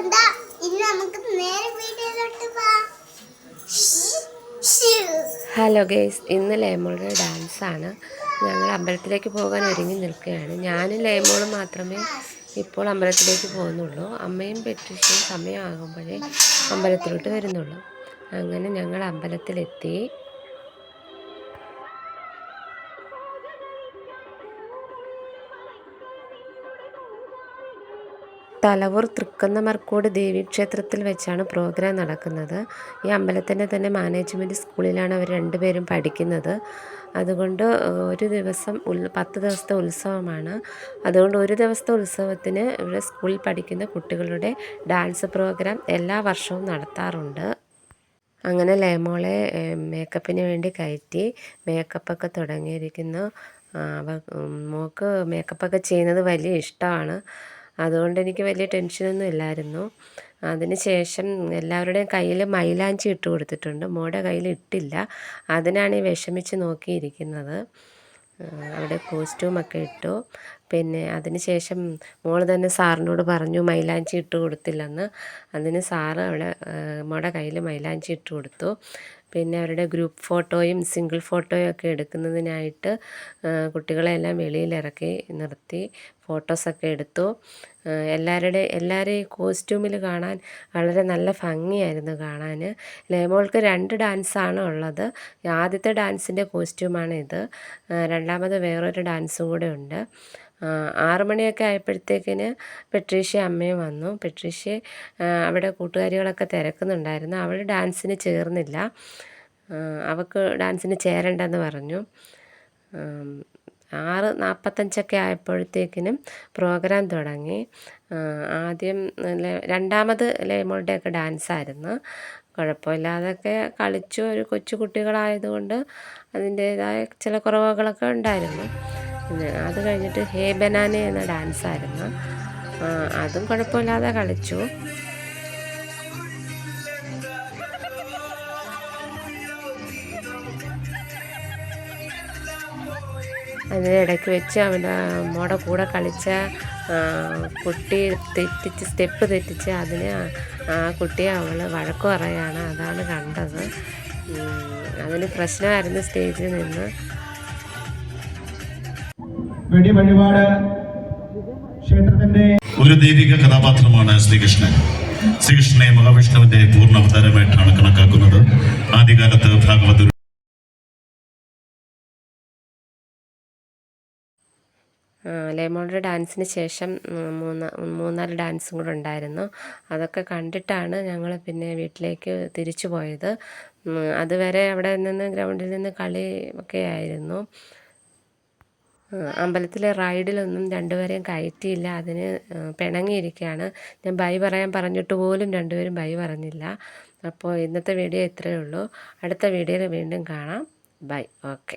കണ്ട ഇനി നമുക്ക് നേരെ വീഡിയോയിലോട്ട് പോവാം ഹലോ ഗേസ് ഇന്ന് ലേമോളുടെ ആണ്. ഞങ്ങൾ അമ്പലത്തിലേക്ക് പോകാൻ ഒരുങ്ങി നിൽക്കുകയാണ്. ഞാനും ലേമോളും മാത്രമേ ഇപ്പോൾ അമ്പലത്തിലേക്ക് പോകുന്നുള്ളൂ. അമ്മയും പെട്രിഷയും സമയമാകുമ്പോഴേ അമ്പലത്തിലോട്ട് വരുന്നുള്ളൂ. അങ്ങനെ ഞങ്ങൾ അമ്പലത്തിലെത്തി. തലവൂർ തൃക്കുന്ന മർക്കോട് ദേവീക്ഷേത്രത്തിൽ വെച്ചാണ് പ്രോഗ്രാം നടക്കുന്നത്. ഈ അമ്പലത്തിന്റെ തന്നെ മാനേജ്മെന്റ് സ്കൂളിലാണ് അവർ രണ്ടുപേരും പഠിക്കുന്നത്. അതുകൊണ്ട് ഒരു ദിവസം ഉൽ പത്ത് ദിവസത്തെ ഉത്സവമാണ്. അതുകൊണ്ട് ഒരു ദിവസത്തെ ഉത്സവത്തിന് ഇവിടെ സ്കൂളിൽ പഠിക്കുന്ന കുട്ടികളുടെ ഡാൻസ് പ്രോഗ്രാം എല്ലാ വർഷവും നടത്താറുണ്ട്. അങ്ങനെ ലേമോളെ മേക്കപ്പിന് വേണ്ടി കയറ്റി മേക്കപ്പൊക്കെ തുടങ്ങിയിരിക്കുന്നു. അവ മോൾക്ക് മേക്കപ്പൊക്കെ ചെയ്യുന്നത് വലിയ ഇഷ്ടമാണ്. അതുകൊണ്ട് എനിക്ക് വലിയ ടെൻഷനൊന്നും ഇല്ലായിരുന്നു. അതിന് ശേഷം എല്ലാവരുടെയും കയ്യിൽ മൈലാഞ്ചി ഇട്ട് കൊടുത്തിട്ടുണ്ട്. മോടെ കയ്യിൽ ഇട്ടില്ല. അതിനാണ് ഈ വിഷമിച്ച് നോക്കിയിരിക്കുന്നത്. അവിടെ കോസ്റ്റ്യൂമൊക്കെ ഇട്ടു. പിന്നെ അതിന് ശേഷം മോൾ തന്നെ സാറിനോട് പറഞ്ഞു മൈലാഞ്ചി ഇട്ട് കൊടുത്തില്ലെന്ന്. അതിന് സാറ് അവിടെ മോളുടെ കയ്യിൽ മൈലാഞ്ചി ഇട്ട് കൊടുത്തു. പിന്നെ അവരുടെ ഗ്രൂപ്പ് ഫോട്ടോയും സിംഗിൾ ഫോട്ടോയും ഒക്കെ എടുക്കുന്നതിനായിട്ട് കുട്ടികളെല്ലാം വെളിയിലിറക്കി നിർത്തി ഫോട്ടോസൊക്കെ എടുത്തു. എല്ലാവരുടെ എല്ലാവരെയും കോസ്റ്റ്യൂമിൽ കാണാൻ വളരെ നല്ല ഭംഗിയായിരുന്നു കാണാൻ. ലേമോൾക്ക് രണ്ട് ഡാൻസാണ് ഉള്ളത്. ആദ്യത്തെ ഡാൻസിന്റെ കോസ്റ്റ്യൂമാണ് ഇത്. രണ്ടാമത് വേറൊരു ഡാൻസും കൂടെ ഉണ്ട്. ആറ് മണിയൊക്കെ ആയപ്പോഴത്തേക്കിന് പെട്രീഷ്യ അമ്മയും വന്നു. പെട്രീഷ്യ അവിടെ കൂട്ടുകാരികളൊക്കെ തിരക്കുന്നുണ്ടായിരുന്നു. അവൾ ഡാൻസിന് ചേർന്നില്ല. അവൾക്ക് ഡാൻസിന് ചേരണ്ടെന്ന് പറഞ്ഞു. ആറ് നാൽപ്പത്തഞ്ചൊക്കെ ആയപ്പോഴത്തേക്കിനും പ്രോഗ്രാം തുടങ്ങി. ആദ്യം രണ്ടാമത് ലേമോളുടെയൊക്കെ ഡാൻസായിരുന്നു. കുഴപ്പമില്ലാതൊക്കെ കളിച്ചു. ഒരു കൊച്ചു കുട്ടികളായതുകൊണ്ട് അതിന്റേതായ ചില കുറവുകളൊക്കെ ഉണ്ടായിരുന്നു. അത് കഴിഞ്ഞിട്ട് ഹേ ബനാന എന്ന ഡാൻസായിരുന്നു അതും കുഴപ്പമില്ലാതെ കളിച്ചു. അതിനിടയ്ക്ക് വെച്ച് അവന്റെ മോടെ കൂടെ കളിച്ച കുട്ടി തെറ്റിച്ച് സ്റ്റെപ്പ് തെറ്റിച്ച് അതിന് ആ- കുട്ടി കുട്ടിയെ അവൾ വഴക്ക് പറയാണ്. അതാണ് കണ്ടത്. അതിന് പ്രശ്നമായിരുന്നു സ്റ്റേജിൽ നിന്ന്. വെടി വഴിപാട് ക്ഷേത്രത്തിന്റെ ഒരു ദൈവിക കഥാപാത്രമാണ് ശ്രീകൃഷ്ണൻ. ശ്രീകൃഷ്ണനെ മഹാവിഷ്ണുവിന്റെ പൂർണ അവതാരമായിട്ടാണ് കണക്കാക്കുന്നത്. ആദ്യകാലത്ത് ഭാഗവത ലേമോളുടെ ഡാൻസിന് ശേഷം മൂന്നാ മൂന്നാൽ ഡാൻസും കൂടെ ഉണ്ടായിരുന്നു. അതൊക്കെ കണ്ടിട്ടാണ് ഞങ്ങൾ പിന്നെ വീട്ടിലേക്ക് തിരിച്ചു പോയത്. അതുവരെ അവിടെ നിന്ന് ഗ്രൗണ്ടിൽ നിന്ന് കളി ഒക്കെ ആയിരുന്നു. അമ്പലത്തിലെ റൈഡിലൊന്നും രണ്ടുപേരെയും കയറ്റിയില്ല. അതിന് പിണങ്ങിയിരിക്കുകയാണ്. ഞാൻ ബൈ പറയാൻ പറഞ്ഞിട്ട് പോലും രണ്ടുപേരും ബൈ പറഞ്ഞില്ല. അപ്പോൾ ഇന്നത്തെ വീഡിയോ ഇത്രയേ ഉള്ളൂ. അടുത്ത വീഡിയോയിൽ വീണ്ടും കാണാം. ബൈ. ഓക്കെ.